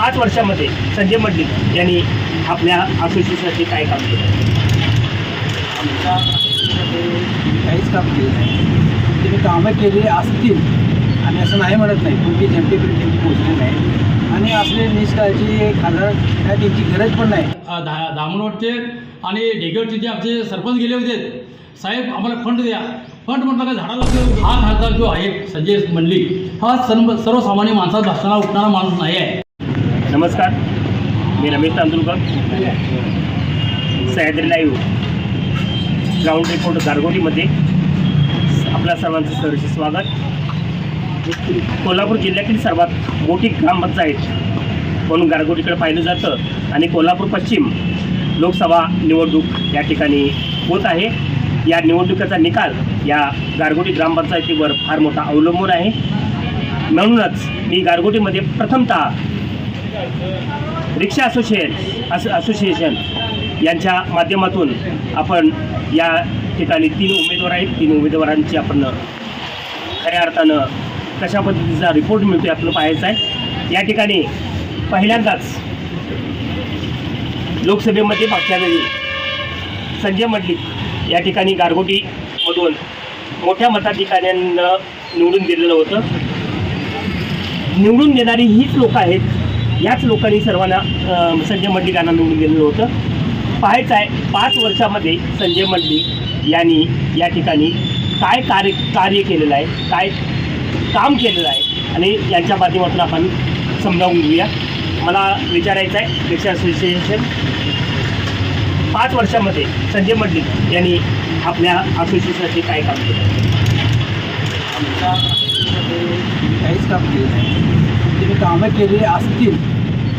पाच वर्षामध्ये संजय मंडित यांनी आपल्या असोसिएशनसाठी काय काम केलं? आमच्या काहीच काम केलं नाही. त्यांनी कामं केली असतील आणि असं नाही म्हणत नाही. पण ती जनतेपर्यंत त्यांची पोचली नाही. आणि असले निष्काळजी खासदार काय त्यांची गरज पण नाही. धा धामणवरचे आणि ढेगेवरचे जे आमचे सरपंच गेले होते. साहेब आम्हाला फंड द्या. फंड म्हटलं का झाडाला हा खासदार जो आहे संजय मंडलिक हा सर्व सर्वसामान्य माणसात भाषणाला उठणारा माणूस नाही आहे. नमस्कार. मी Ramesh Tandulkar. Sahyadri live ground report गारगोटीमध्ये आपल्या सर्वांचं सहर्ष स्वागत. कोल्हापूर जिल्ह्यातील सर्वात मोठी ग्रामपंचायत म्हणून गारगोटीकडे पाहिलं जातं. आणि कोल्हापूर पश्चिम लोकसभा निवडणूक या ठिकाणी होत आहे. या निवडणुकीचा निकाल या गारगोटी ग्रामपंचायतीवर फार मोठा अवलंबून आहे. म्हणूनच मी गारगोटीमध्ये प्रथमतः रिक्षा असोसिएशन असो असोसिएशन यांच्या माध्यमातून आपण या ठिकाणी तीन उमेदवार आहेत. तीन उमेदवारांची आपण खऱ्या अर्थानं कशा पद्धतीचा रिपोर्ट मिळतो आहे आपलं पाहायचं आहे. या ठिकाणी पहिल्यांदाच लोकसभेमध्ये मागच्या वेळी संजय मडलिक या ठिकाणी गारगोटीमधून मोठ्या मताधिकाऱ्यांना निवडून दिलेलं होतं. निवडून देणारी हीच लोक आहेत. याच लोकांनी सर्वांना संजय मंडलिक मंडलिकांना निवडून दिलेलं होतं. पाहायचं आहे पाच वर्षामध्ये संजय मंडलिक यांनी या ठिकाणी काय कार्य कार्य केलेलं आहे काय काम केलेलं आहे आणि यांच्या माध्यमातून आपण समजावून घेऊया. मला विचारायचं आहे रिक्षा असोसिएशन पाच वर्षामध्ये संजय मंडलिक यांनी आपल्या असोसिएशनसाठी काय काम केलं? आमच्या असोसिएशनमध्ये काहीच काम केलं नाही. त्यांनी कामं केली असतील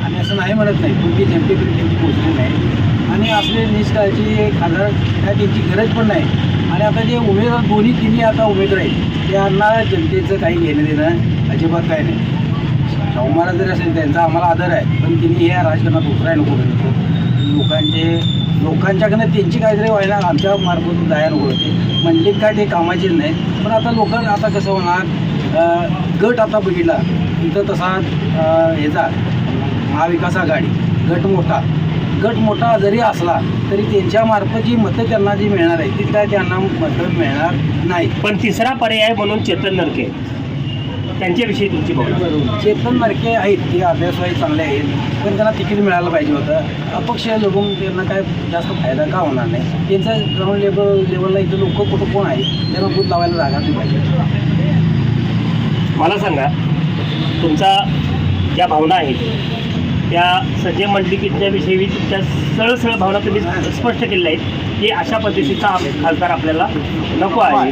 आणि असं नाही म्हणत नाही कोणती जनते जनतेपर्यंत त्यांची पोचली नाही. आणि असले निष्काळजी खासदार काय त्यांची गरज पण नाही. आणि आता जे उमेदवार दोन्ही तिन्ही आता उमेदवार आहेत त्यांना जनतेचं काही घेणं देणं अजिबात काय नाही. शाहू महाराज जरी असेल त्यांचा आम्हाला आदर आहे पण तिने या राजकारणात उतराय नको होतं. लोकांचे लोकांच्याकडनं त्यांची काहीतरी व्हायला आमच्या मार्फतून जायला नको होते. म्हणजे काय ते कामाचेच नाही. पण आता लोकांना आता कसं होणार? गट आता बघितला. इथं तसा ह्याचा महाविकास आघाडी गट मोठा. गट मोठा जरी असला तरी त्यांच्या मार्फत जी मतं त्यांना जी मिळणार आहे ती काय त्यांना मतं मिळणार नाही. पण तिसरा पर्याय म्हणून चेतन नरके. त्यांच्याविषयी तुमची भावना? चेतन नरके आहेत ते अभ्यासवाही चांगले आहेत पण त्यांना तिकीट मिळायला पाहिजे होतं. अपक्ष लढून त्यांना काय जास्त फायदा का होणार नाही? त्यांचा ग्राउंड लेवल लेवलला इथं लोक कुठं कोण आहे त्यांना बूथ लावायला जागा नाही पाहिजे. मला सांगा तुमचा ज्या भावना आहेत त्या संजय मंडलिकीच्या विषयी तुमच्या सरळ सरळ भावना तुम्ही स्पष्ट केलेल्या आहेत की अशा पद्धतीचा आप- खासदार आपल्याला नको आहे.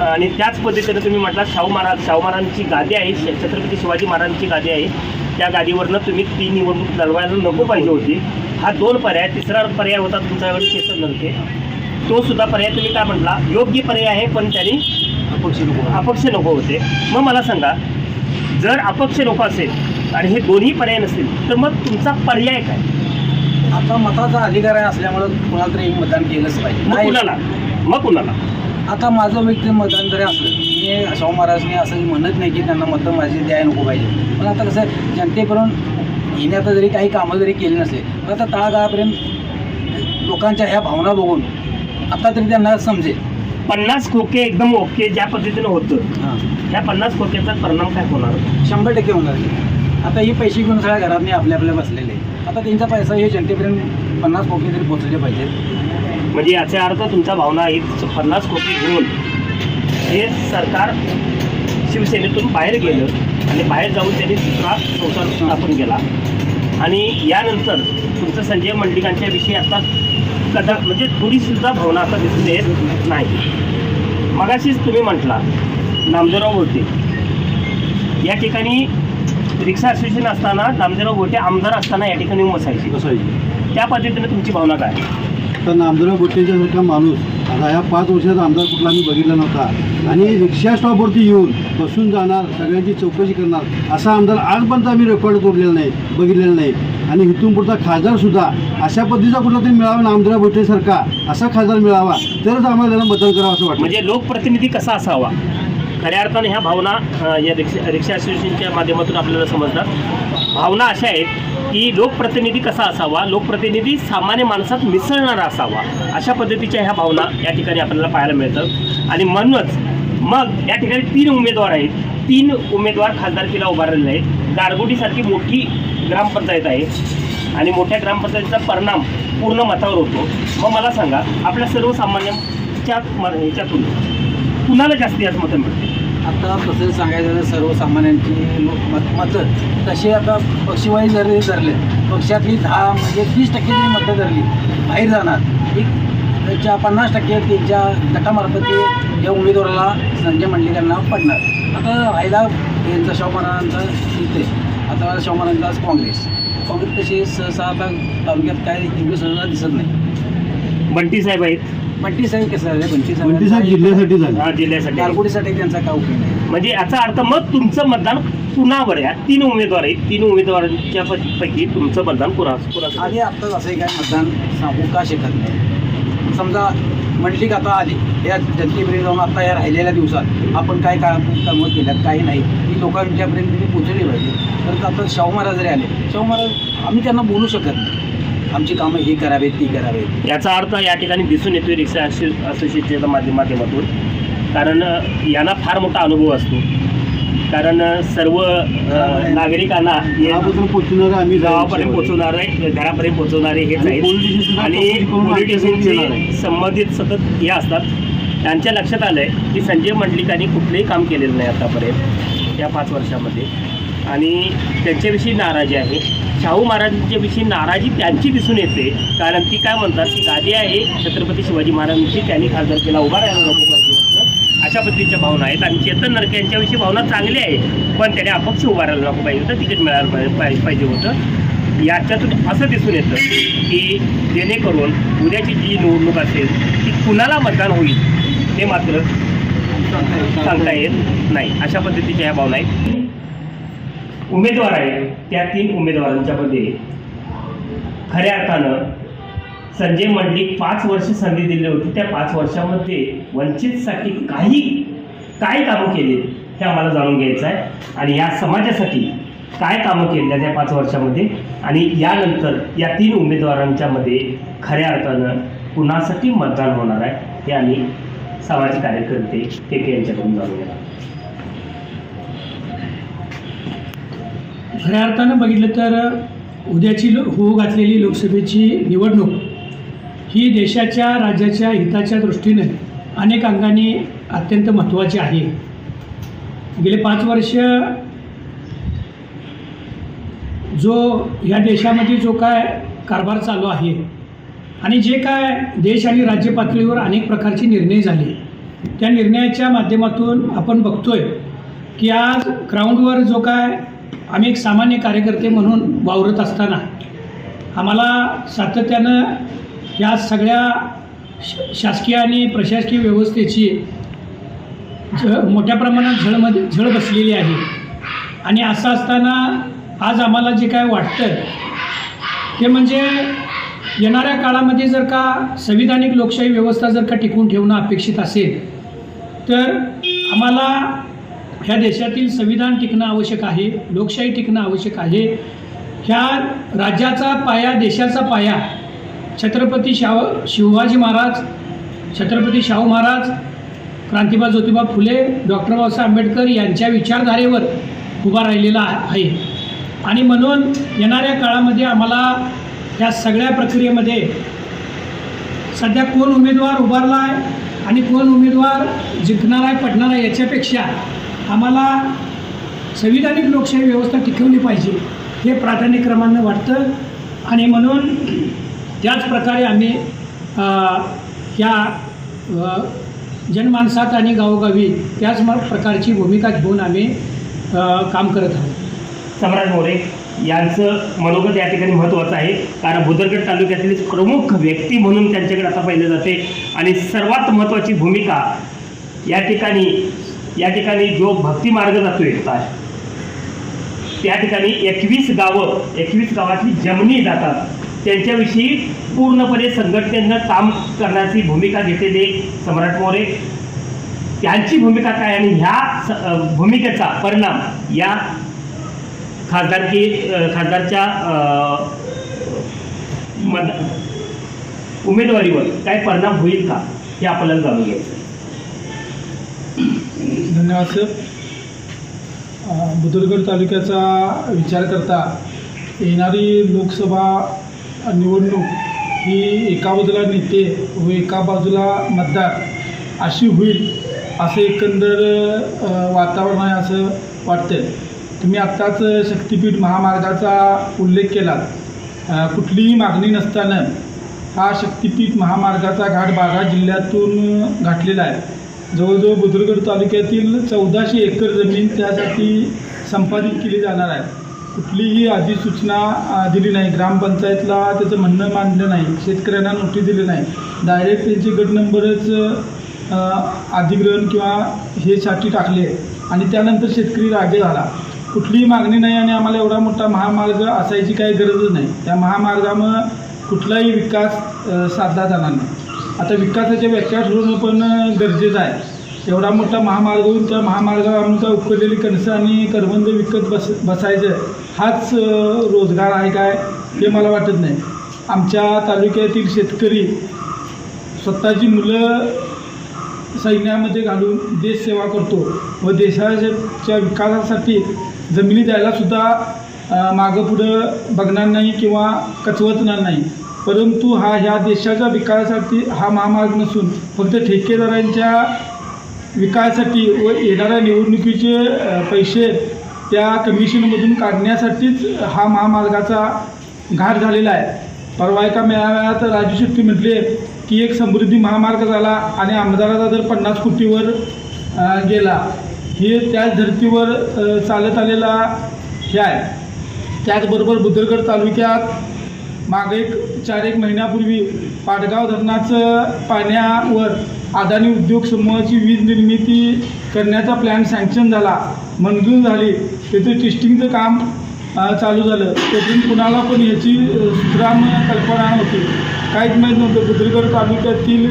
आणि त्याच पद्धतीने तुम्ही म्हटला शाहू महाराज शाहू महाराजांची गादी आहे छत्रपती शिवाजी महाराजांची गादी आहे. त्या गादीवरनं तुम्ही ती निवडणूक लढवायला नको पाहिजे होती. हा दोन पर्याय तिसरा पर्याय होता तुमच्याकडे चेतन नव्हते तो सुद्धा पर्याय तुम्ही काय म्हटला? योग्य पर्याय आहे पण त्यांनी अपक्ष नको अपक्ष नको होते. मग मला सांगा जर अपक्ष नको असेल आणि हे दोन्ही पर्याय नसतील तर मग तुमचा पर्याय काय? आता मताचा अधिकार आहे असल्यामुळं कुणाला तरी मतदान केलंच पाहिजे. मग नाही. कुणाला? मग कुणाला? आता माझं व्यक्ती मतदान जरी असलं मी शाहू महाराजने असं म्हणत नाही की त्यांना मतं माझी द्यायला नको पाहिजे. पण आता कसं आहे, जनतेकडून येण्यात जरी काही कामं जरी केली नसले तर आता तळागाळापर्यंत लोकांच्या ह्या भावना बघून आता तरी त्यांना समजेल. पन्नास खोके एकदम ओके ज्या पद्धतीनं होतं हां. त्या पन्नास खोक्याचा परिणाम काय होणार? शंभर टक्के होणार. आता ही पैसे घेऊन सगळ्या घरात नाही आपल्या आपल्या बसलेले. आहे. आता त्यांचा पैसा हे जनतेपर्यंत पन्नास कोटी तरी पोचले पाहिजेत म्हणजे याचा अर्थ तुमचा भावना आहे पन्नास कोटी घेऊन हे सरकार शिवसेनेतून बाहेर गेलं आणि बाहेर जाऊन त्यांनी दुसरा संसार स्थापन केला. आणि यानंतर तुमचं संजय मंडलिकांच्या विषयी आता कदा म्हणजे थोडीसुद्धा भावना आता दिसून येत नाही. मगाशीच तुम्ही म्हटला नामदेवराव होते. या ठिकाणी रिक्षा असोसिएशन असताना नामदेवराव गोटे आमदार असताना या ठिकाणी बसायचे. कसं आहे त्या पद्धतीने तुमची भावना काय? तर नामदेवराव गोटेंच्यासारखा माणूस. आता ह्या पाच वर्षात आमदार कुठला मी बघितला नव्हता. आणि रिक्षा स्टॉपवरती येऊन बसून जाणार सगळ्यांची चौकशी करणार असा आमदार आजपर्यंत आम्ही रेकॉर्ड तोडलेला नाही बघितलेला नाही. आणि इथून पुढचा खासदारसुद्धा अशा पद्धतीचा कुठला तरी मिळावा नामदेवराव गोटेसारखा असा खासदार मिळावा तरच आम्हाला त्याला मतदान करावं असं वाटतं. म्हणजे लोकप्रतिनिधी कसा असावा? खऱ्या अर्थाने ह्या भावना या रिक्षा रिक्षा असोसिएशनच्या माध्यमातून आपल्याला समजतात. भावना अशा आहेत की लोकप्रतिनिधी कसा असावा? लोकप्रतिनिधी सामान्य माणसात मिसळणारा असावा अशा पद्धतीच्या ह्या भावना या ठिकाणी आपल्याला पाहायला मिळतात आणि म्हणूनच मग या ठिकाणी तीन उमेदवार आहेत. तीन उमेदवार खासदारकीला उभारलेले आहेत. गारगोटीसारखी मोठी ग्रामपंचायत आहे आणि मोठ्या ग्रामपंचायतीचा परिणाम पूर्ण मतावर होतो. मग मला सांगा आपल्या सर्वसामान्यांच्या म- ह्याच्यातून कुणाला जास्ती जास्त मतं मिळते आता तसं सांगायचं तर सर्वसामान्यांची मत मतं तसे आता पक्षवाई जरी धरले पक्षातली दहा म्हणजे तीस टक्के जरी मतं धरली बाहेर जाणार एक त्याच्या पन्नास टक्के त्यांच्या गटामार्फत ते या उमेदवाराला संजय मंडलिकांना पडणार. आता राहिला यांचा शॉप महाराजांचा इथे. आता महाराजांचा काँग्रेस काँग्रेस तशी सहसा आता तालुक्यात काय एवढी सहसा दिसत नाही. बंटी साहेब आहेत. बंटी साहेब कसं झालं? बंटी बंटी साहेब जिल्ह्यासाठी झाले. हा, जिल्ह्यासाठी. गारगोडीसाठी त्यांचा काय उपयोग नाही. म्हणजे याचा अर्थ मग तुमचं मतदान कुणावर आहे? तीन उमेदवार आहेत. तीन उमेदवारांच्या पैकी तुमचं मतदान कुणा कुणाचं आणि आत्ताच असं काय मतदान सांगू का शकत नाही? समजा मंडलिक आता आली. या जनतेपर्यंत जाऊन आता या राहिलेल्या दिवसात आपण काय काम कामं केल्यात काही नाही. लोकांच्यापर्यंत त्यांनी पोचवली पाहिजे. तर आता शाहू महाराज जरी आले शाहू महाराज आम्ही त्यांना बोलू शकत नाही. आमची कामं ही करावेत ती करावेत. याचा अर्थ या ठिकाणी दिसून येतोय रिक्षा असो- असोसिएशनच्या माध्य- माध्यमातून. कारण यांना फार मोठा अनुभव असतो. कारण सर्व नागरिकांना गावापासून पोहोचणारे आम्ही गावापर्यंत पोहोचवणारे घरापर्यंत पोहोचवणारे हेच आणि आहेत आहे. संबंधित सतत हे असतात. त्यांच्या लक्षात आलं आहे की संजय मंडलिकांनी कुठलंही काम केलेलं नाही आतापर्यंत. या पाच वर्षामध्ये. आणि त्यांच्याविषयी नाराजी आहे. शाहू महाराजांच्याविषयी नाराजी त्यांची दिसून येते. कारण ती काय म्हणतात? की गादी आहे. छत्रपती शिवाजी महाराजांची त्यांनी खासदार केला. उभा राहायला नको पाहिजे होतं अशा पद्धतीच्या भावना आहेत. आणि चेतन नरके यांच्याविषयी भावना चांगली आहे. पण त्याने अपक्ष उभा राहायला नको पाहिजे होतं. तिकीट मिळायला पाहिजे पाहिजे- पाहिजे होतं. याच्यातून असं दिसून येतं की जेणेकरून उद्याची जी निवडणूक असेल ती कुणाला मतदान होईल? हे मात्र सांगता येत नाही. अशा पद्धतीच्या ह्या भावना आहेत. उमेदवार आहेत. त्या तीन उमेदवारांच्यामध्ये खऱ्या अर्थानं संजय मंडलिक पाच वर्ष संधी दिली होती. त्या पाच वर्षामध्ये वंचितसाठी काही काय कामं केली हे आम्हाला जाणून घ्यायचं आहे. आणि या समाजासाठी काय कामं केली त्या पाच वर्षामध्ये? आणि यानंतर या तीन उमेदवारांच्यामध्ये खऱ्या अर्थानं कुणासाठी मतदान होणार आहे हे आम्ही सामाजिक कार्यकर्ते के के यांच्याकडून जाणून घेणार खऱ्या अर्थानं बघितलं तर उद्याची लो होऊ घातलेली लोकसभेची निवडणूक ही देशाच्या राज्याच्या हिताच्या दृष्टीने अनेक अंगाने अत्यंत महत्त्वाची आहे. गेले पाच वर्ष जो ह्या देशामध्ये जो काय कारभार चालू आहे आणि जे काय देश आणि राज्य पातळीवर अनेक प्रकारचे निर्णय झाले त्या निर्णयाच्या माध्यमातून आपण बघतोय की आज ग्राउंडवर जो काय आम्ही एक सामान्य कार्यकर्ते म्हणून वावरत असताना आम्हाला सातत्यानं या सगळ्या श शासकीय आणि प्रशासकीय व्यवस्थेची झ मोठ्या प्रमाणात झळमध्ये झळ बसलेली आहे. आणि असं असताना आज आम्हाला जे काय वाटतं ते म्हणजे येणाऱ्या काळामध्ये जर का संविधानिक लोकशाही व्यवस्था जर का टिकवून ठेवणं अपेक्षित असेल तर आम्हाला ह्या देशातील संविधान टिकणं आवश्यक आहे लोकशाही टिकणं आवश्यक आहे. ह्या राज्याचा पाया देशाचा पाया छत्रपती शाव शिवाजी महाराज छत्रपती शाहू महाराज क्रांतिबा ज्योतिबा फुले डॉक्टर बाबासाहेब आंबेडकर यांच्या विचारधारेवर उभा राहिलेला आहे. आणि म्हणून येणाऱ्या काळामध्ये आम्हाला या सगळ्या प्रक्रियेमध्ये सध्या कोण उमेदवार उभारला आहे आणि कोण उमेदवार जिंकणार आहे पडणार आहे याच्यापेक्षा आम्हाला संविधानिक लोकशाही व्यवस्था टिकवली पाहिजे हे प्राधान्यक्रमानं वाटतं. आणि म्हणून त्याच प्रकारे आम्ही या जनमानसात आणि गावोगावी त्याच म- प्रकारची भूमिका घेऊन आम्ही काम करत आहोत. सम्राट मोरे. यांचं मनोगत या ठिकाणी महत्त्वाचं आहे. कारण भुदरगड तालुक्यातील प्रमुख व्यक्ती म्हणून त्यांच्याकडे आता पाहिलं जाते. आणि सर्वात महत्त्वाची भूमिका या ठिकाणी या ठिकाणी जो भक्ती मार्ग जातो एकता त्या ठिकाणी एकवीस गावं एकवीस गावातली जमनी जातात. त्यांच्याविषयी पूर्णपणे संघटनेनं काम करण्याची भूमिका घेतलेले सम्राट मोरे. त्यांची भूमिका काय आणि ह्या भूमिकेचा परिणाम या खासदारकी खासदारच्या मत उमेदवारीवर काय परिणाम होईल का हे आपल्याला जाणून घ्यायचं धन्यवाद सर. अ, बुदुरगड तालुक्याचा विचार करता येणारी लोकसभा निवडणूक ही एका बाजूला नेते व एका बाजूला मतदार अशी होईल असं एकंदर वातावरण आहे असं वाटतं तुम्ही आत्ताच शक्तिपीठ महामार्गाचा उल्लेख केला कुठलीही मागणी नसताना हा शक्तिपीठ महामार्गाचा घाट बारा जिल्ह्यातून घातलेला आहे. जवळजवळ बुद्रगड तालुक्यातील चौदाशे एकर जमीन त्यासाठी संपादित केली जाणार आहे. कुठलीही अधिसूचना दिली नाही. ग्रामपंचायतला त्याचं म्हणणं मांडलं नाही. शेतकऱ्यांना नोटीस दिली नाही. डायरेक्ट त्यांचे गट नंबरच अधिग्रहण किंवा हे साठी टाकले. आणि त्यानंतर शेतकरी रागे झाला. कुठलीही मागणी नाही आणि आम्हाला एवढा मोठा महामार्ग असायची काही गरजच नाही. त्या महामार्गामुळं कुठलाही विकास साधला जाणार नाही. आता विकासाच्या व्याख्या ठरवणं पण गरजेचं आहे. एवढा मोठा महामार्ग होऊन त्या महामार्गावर आम्ही काय कणसं आणि करबंद विकत बस बसायचं हाच रोजगार आहे काय हे मला वाटत नाही. आमच्या तालुक्यातील शेतकरी स्वतःची मुलं सैन्यामध्ये घालून देश सेवा करतो व देशाच्या विकासासाठी जमिनी द्यायला सुद्धा मागं पुढं बघणार नाही किंवा कचवतणार नाही. परंतु हा ह्या देशाच्या विकासासाठी हा महामार्ग नसून फक्त ठेकेदारांच्या विकासासाठी व येणाऱ्या निवडणुकीचे पैसे त्या कमिशनमधून काढण्यासाठीच हा महामार्गाचा घाट झालेला आहे. परवा एका मेळाव्यात राजू शेट्टी म्हटले की एक समृद्धी महामार्ग झाला आणि आमदाराचा दर पन्नास कोटीवर गेला हे त्याच धर्तीवर चालत आलेला हे आहे. त्याचबरोबर बुद्रगड तालुक्यात मागे एक चार एक महिन्यापूर्वी पाटगाव धरणाचं पाण्यावर अदानी उद्योग समूहाची वीज निर्मिती करण्याचा प्लॅन सँक्शन झाला. मंजूर झाली. त्याचं टेस्टिंगचं काम चालू झालं. त्यातून कुणाला पण याची अ, कल्पना नव्हती. काहीच माहीत नव्हतं. बुद्रगड तालुक्यातील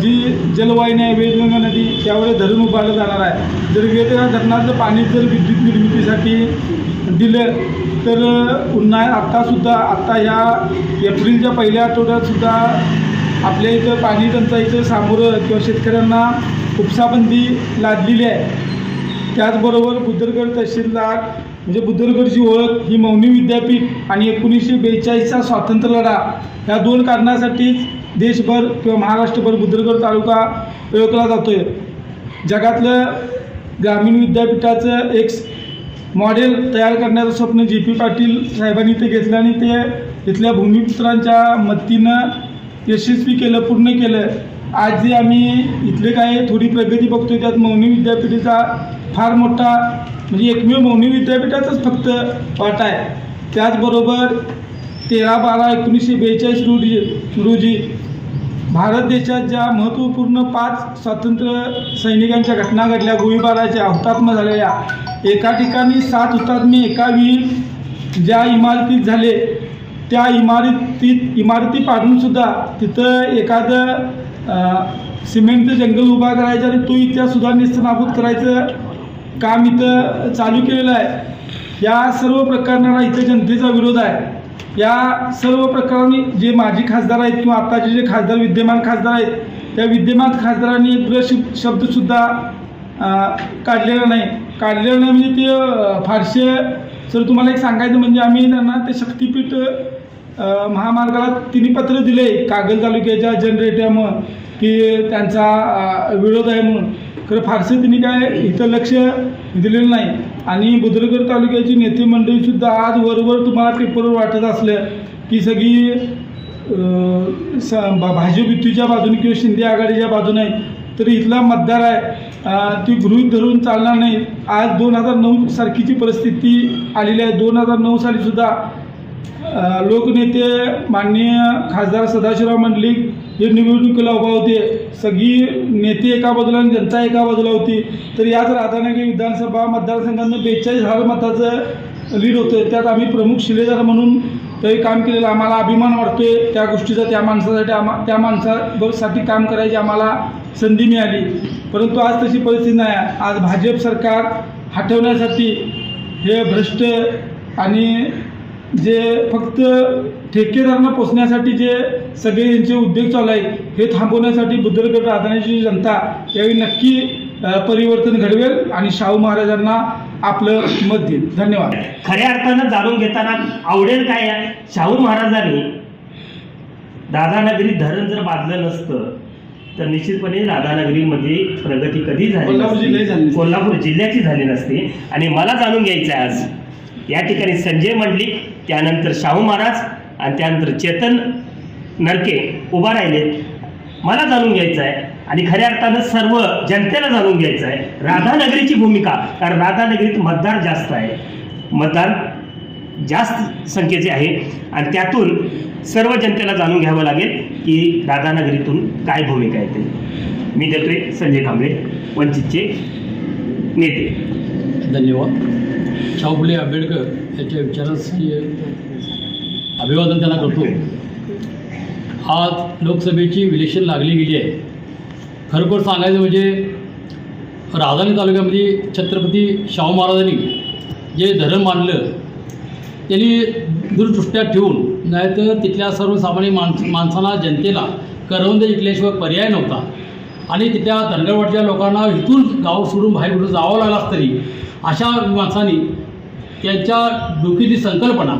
जी जलवाहिनी आहे वेदगंगा नदी त्यावर धरण उभारलं जाणार आहे. जर वेदगंगा धरणाचं पाणी जर विद्युत निर्मितीसाठी दिलं तर उन्हाळ्यात आत्तासुद्धा आत्ता ह्या एप्रिलच्या पहिल्या आठवड्यातसुद्धा आपल्या इथं पाणी टंचाईचं सामोरं किंवा शेतकऱ्यांना उपसाबंदी लादलेली आहे. त्याचबरोबर बुद्धरगड तहसीलदार म्हणजे बुद्धलगडची ओळख ही मौनी विद्यापीठ आणि एकोणीसशे बेचाळीसचा स्वातंत्र्य लढा या दोन कारणासाठीच देशभर किंवा महाराष्ट्रभर बुद्धलगड तालुका ओळखला जातो आहे जगातलं ग्रामीण विद्यापीठाचं एक मॉडेल तयार करण्याचं स्वप्न जे पी पाटील साहेबांनी ते घेतलं आणि ते इथल्या भूमिपुत्रांच्या मदतीनं यशस्वी केलं पूर्ण केलं. आज जे आम्ही इथले काय थोडी प्रगती बघतोय त्यात मौनी विद्यापीठाचा फार मोठा म्हणजे एकमेव मौनी विद्यापीठाचाच फक्त वाटा आहे. त्याचबरोबर तेरा बारा एकोणीसशे बेचाळीस रोजी रोजी भारत देशात ज्या महत्त्वपूर्ण पाच स्वातंत्र्य सैनिकांच्या घटना घडल्या गोळीबाराच्या हुतात्मा झालेल्या एका ठिकाणी सात हुतात्मे एका विहीर ज्या इमारतीत झाले त्या इमारतीत इमारती पाडूनसुद्धा तिथं एखादं सिमेंटचं जंगल उभा करायचं आणि तो इतिहास सुद्धा निस्तनाभूत करायचं काम इथं चालू केलेलं आहे. या सर्व प्रकरणाला इथं जनतेचा विरोध आहे. या सर्व प्रकारांनी जे माजी खासदार आहेत किंवा आत्ताचे जे खासदार विद्यमान खासदार आहेत त्या विद्यमान खासदारांनी एक शब्दसुद्धा काढलेला नाही. काढलेलं नाही म्हणजे ते फारसे सर तुम्हाला एक सांगायचं म्हणजे आम्ही त्यांना ते शक्तिपीठ महामार्गाला तिन्ही पत्र दिले. कागल तालुक्याच्या जनरेटरमुळं की त्यांचा विरोध आहे म्हणून. खरं फारसं तिने काय इथं लक्ष दिलेलं नाही. आणि बुद्रगड तालुक्याची नेते मंडळीसुद्धा आज वरवर तुम्हाला पेपरवर वाटत असलं की सगळी भाजप युतीच्या बाजूने किंवा शिंदे आघाडीच्या बाजूने आहे. तर इथला मतदार आहे ती गृहीत धरून चालणार नाही. आज दोन हजार नऊ सारखीची परिस्थिती आलेली आहे. दोन हजार नऊ सालीसुद्धा लोकनेते माननीय खासदार सदाशिवराव मंडलिक हे निवडणुकीला उभा होते. सगळी नेते एका बाजूला आणि जनता एका बाजूला होती. तर याच राधानगरी विधानसभा मतदारसंघानं बेचाळीस हजार मताचं लीड होतं त्यात आम्ही प्रमुख शिलेदार म्हणून तरी काम केलेलं. आम्हाला अभिमान वाटतोय त्या गोष्टीचा त्या माणसासाठी आम्हा त्या माणसासाठी काम करायची आम्हाला संधी मिळाली. परंतु आज तशी परिस्थिती नाही आहे. आज भाजप सरकार हटवण्यासाठी हे भ्रष्ट आणि जे फक्त ठेकेदारांना पोचण्यासाठी जे सगळे यांचे उद्योग चालू आहेत हे थांबवण्यासाठी बुद्धलगड राजधानीची जनता यावेळी नक्की परिवर्तन घडवेल आणि शाहू महाराजांना आपलं मत देईल धन्यवाद खऱ्या अर्थानं जाणून घेताना आवडेल काय आहे? शाहू महाराजांनी राधानगरी धरण जर बांधलं नसतं तर निश्चितपणे राधानगरीमध्ये प्रगती कधी झाली कोल्हापूर. जिल्ह्याची झाली नसती. कोल्हापूर जिल्ह्याची झाली नसती आणि मला जाणून घ्यायचं आहे आज या ठिकाणी संजय मंडलिक त्यानंतर शाहू महाराज आणि त्यानंतर चेतन नरके उभा राहिले. मला जाणून घ्यायचं आहे आणि खऱ्या अर्थानं सर्व जनतेला जाणून घ्यायचं आहे राधानगरीची भूमिका कारण राधानगरीत मतदार जास्त आहे. मतदार जास्त संख्येचे आहे आणि त्यातून सर्व जनतेला जाणून घ्यावं लागेल की राधानगरीतून काय भूमिका आहे ते मी देतोय संजय कांबळे वंचितचे नेते. धन्यवाद. शाहूफुले आंबेडकर यांच्या विचारास अभिवादन त्यांना करतो. आज लोकसभेची इलेक्शन लागली गेली आहे. खरोखर सांगायचं म्हणजे राजधानी तालुक्यामध्ये छत्रपती शाहू महाराजांनी जे धरण मांडलं त्यांनी दूरदृष्ट्या ठेवून नाहीतर तिथल्या सर्वसामान्य माणस माणसांना जनतेला करवंद जिंकल्याशिवाय पर्याय नव्हता. आणि तिथल्या धनगरवाडच्या लोकांना इथून गाव सोडून बाहेर कुठं जावं लागलं असतं तरी अशा माणसांनी त्यांच्या डोकीची संकल्पना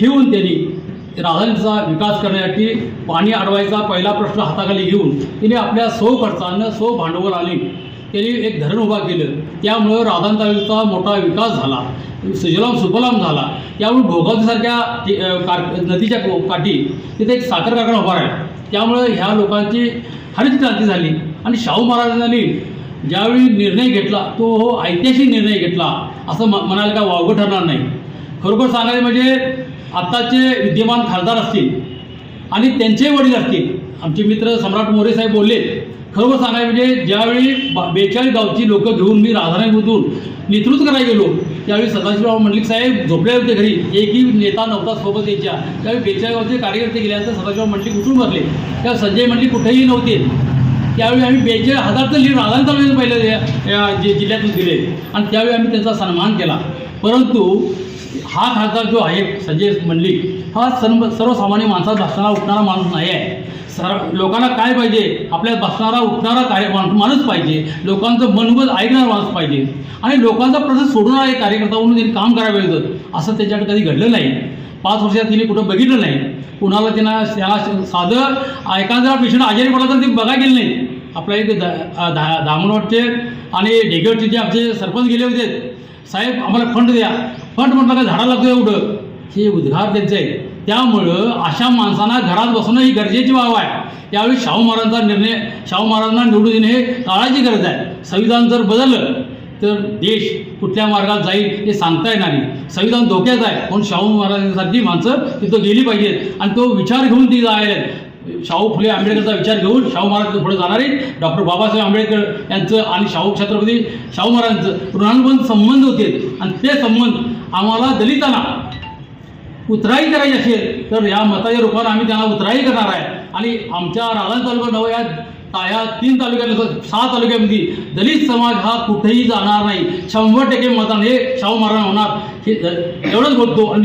ठेवून त्यांनी राजधानीचा विकास करण्यासाठी पाणी अडवायचा पहिला प्रश्न हाताखाली घेऊन तिने आपल्या सौ खर्चानं सौ आले त्यांनी एक धरण उभा केलं. त्यामुळं राधान तालुक्याचा मोठा विकास झाला. सुजलाम सुफलाम झाला. त्यामुळे भोगावतीसारख्या कार नदीच्या को- काठी तिथे एक साखर कारखाना उभा राहिला. त्यामुळं ह्या लोकांची हरित क्रांती झाली. आणि शाहू महाराजांनी ज्यावेळी निर्णय घेतला तो हो ऐतिहासिक निर्णय घेतला असं म म्हणायला काय वावगं ठरणार नाही. खरोखर सांगायचं म्हणजे आत्ताचे विद्यमान खासदार असतील आणि त्यांचे वडील असतील आमचे मित्र सम्राट मोरे साहेब बोलले खरोखर सांगायचं म्हणजे ज्यावेळी बा- बेचाळीस गावची लोकं घेऊन मी राधानगरीमधून नेतृत्व करायला गेलो त्यावेळी सदाशिवराव मंडलिक साहेब झोपले होते घरी एकही नेता नव्हता सोबत यायच्या. त्यावेळी बेचाळीस गावचे कार्यकर्ते गेल्यानंतर सदाशिवराव मंडलिक उठून बसले. त्या संजय मंडलिक कुठेही नव्हते. त्यावेळी आम्ही बेचाळीस हजारचं लीड राजधानी तालुक्यात पहिलं जे जिल्ह्यातून दिले. आणि त्यावेळी आम्ही त्यांचा सन्मान केला. परंतु हा खासदार जो आहे संजय मंडलिक हा सर्व सर्वसामान्य माणसात बसणारा उठणारा माणूस नाही आहे. सर लोकांना काय पाहिजे? आपल्यात बसणारा उठणारा कार्य माणूस पाहिजे. लोकांचं मनोगत ऐकणारा माणूस पाहिजे. आणि लोकांचा प्रश्न सोडणारा एक कार्यकर्ता म्हणून त्यांनी काम करायला पाहिजे असं त्याच्याकडे कधी घडलं नाही. पाच वर्षात तिने कुठं बघितलं नाही. कुणाला त्यांना त्याला साधं एखादा पेशंट आजारी पडला तर ते बघायला गेलं नाही आपला एक दा दा दामणवाडचे आणि ढेगेवरचे जे आमचे सरपंच गेले होते. साहेब आम्हाला फंड द्या. फंड म्हटलं काय झाडा लागतो एवढं. हे उद्गार त्यांचे. आहे त्यामुळं अशा माणसांना घरात बसणं ही गरजेची बाब आहे. त्यावेळी शाहू महाराजांचा निर्णय शाहू महाराजांना निवडून देणे हे काळाची गरज आहे. संविधान जर बदललं तर देश कुठल्या मार्गात जाईल हे सांगता येणार नाही. संविधान धोक्यात आहे. म्हणून शाहू महाराजांसारखी माणसं तिथं गेली पाहिजेत. आणि तो विचार घेऊन ती जायला. शाहू फुले आंबेडकरचा विचार घेऊन शाहू महाराज पुढे जाणारे डॉक्टर बाबासाहेब आंबेडकर यांचं आणि शाहू छत्रपती शाहू महाराजांचं ऋणानुबंध संबंध होते. आणि ते संबंध आम्हाला दलितांना उतराई करायची असेल तर या मताच्या रूपानं आम्ही त्यांना उतराई करणार आहे. आणि आमच्या राधा तालुका नव या या तीन तालुक्यात सहा तालुक्यामध्ये दलित समाज हा कुठेही जाणार नाही. शंभर टक्के मताने हे शाहू महाराज होणार. हे एवढंच बोलतो. आणि